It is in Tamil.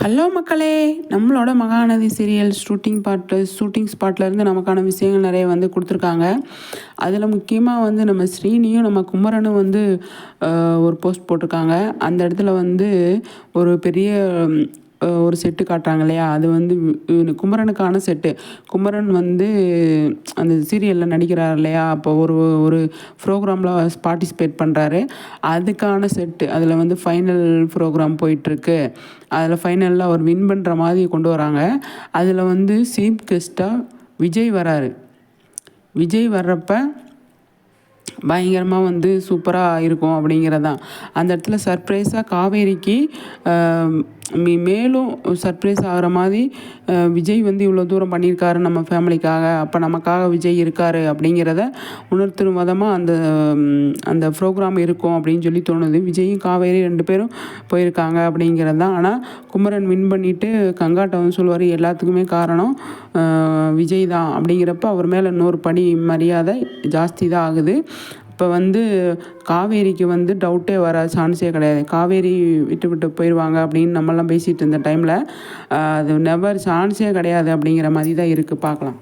ஹலோ மக்களே. நம்மளோட மகாநதி சீரியல் ஷூட்டிங் பாட்டு ஷூட்டிங் ஸ்பாட்லேருந்து நமக்கான விஷயங்கள் நிறைய வந்து கொடுத்துருக்காங்க. அதில் முக்கியமாக வந்து நம்ம ஸ்ரீனியும் நம்ம குமரனும் வந்து ஒரு போஸ்ட் போட்டிருக்காங்க. அந்த இடத்துல வந்து ஒரு பெரிய ஒரு செட்டு காட்டுறாங்க இல்லையா? அது வந்து குமரனுக்கான செட்டு. குமரன் வந்து அந்த சீரியலில் நடிக்கிறார் இல்லையா? அப்போ ஒரு ஒரு ப்ரோக்ராமில் பார்ட்டிசிபேட் பண்ணுறாரு அதுக்கான செட்டு. அதில் வந்து ஃபைனல் ப்ரோக்ராம் போயிட்டுருக்கு அதில் ஃபைனலில் அவர் வின் பண்ணுற மாதிரி கொண்டு வராங்க. அதில் வந்து சீப் கெஸ்ட்டாக விஜய் வராரு. விஜய் வர்றப்ப பயங்கரமாக வந்து சூப்பராக இருக்கும் அப்படிங்கிறதான். அந்த இடத்துல சர்ப்ரைஸாக காவேரிக்கு மே- மேலும் சர்ப்ரைஸ் ஆகிற மாதிரி விஜய் வந்து இவ்வளோ தூரம் பண்ணியிருக்காரு நம்ம ஃபேமிலிக்காக அப்போ நமக்காக விஜய் இருக்காரு அப்படிங்கிறத உணர்த்தும் விதமாக அந்த அந்த ப்ரோக்ராம் இருக்கும் அப்படின்னு சொல்லி தோணுது. விஜயும் காவேரி ரெண்டு பேரும் போயிருக்காங்க அப்படிங்கிறது தான். ஆனால் குமரன் வின் பண்ணிவிட்டு கங்காட்ட வந்து சொல்லுவார் எல்லாத்துக்குமே காரணம் விஜய் தான் அப்படிங்கிறப்ப அவர் மேலே இன்னொரு படி மரியாதை ஜாஸ்தி தான் ஆகுது. இப்போ வந்து காவேரிக்கு வந்து டவுட்டே வர சான்ஸே கிடையாது. காவேரி விட்டு விட்டு போயிடுவாங்க அப்படின்னு நம்மலாம் பேசிகிட்டு இருந்த டைமில் அது நெவர் சான்ஸே கிடையாது அப்படிங்கிற மாதிரி தான் இருக்குது பார்க்கலாம்.